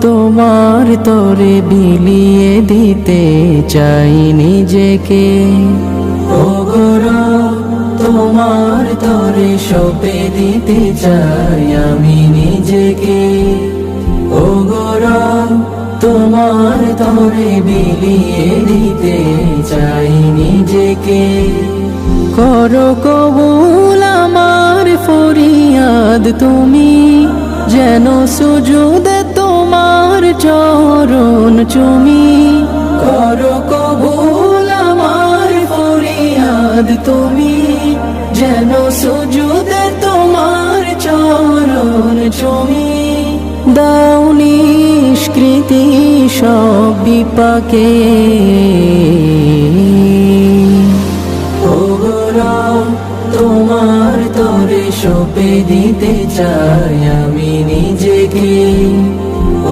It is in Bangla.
তোমার তরে বিলিয়ে দিতে চাই নিজেকে। তোমার তরে সপে দিতে চাই আমি নিজেকে। ও তোমার তরে বিলিয়ে দিতে চাই নিজেকে। করো কবুল আমার ফরিয়াদ তুমি, যেন তোমার চুমি করো কবুল আমার ফরিয়াদ তুমি, যেন সুজুদে তোমার চরণ চুমি দাও নিষ্কৃতি সব বিপাকে। তোমার তরে সপে দিতে চাই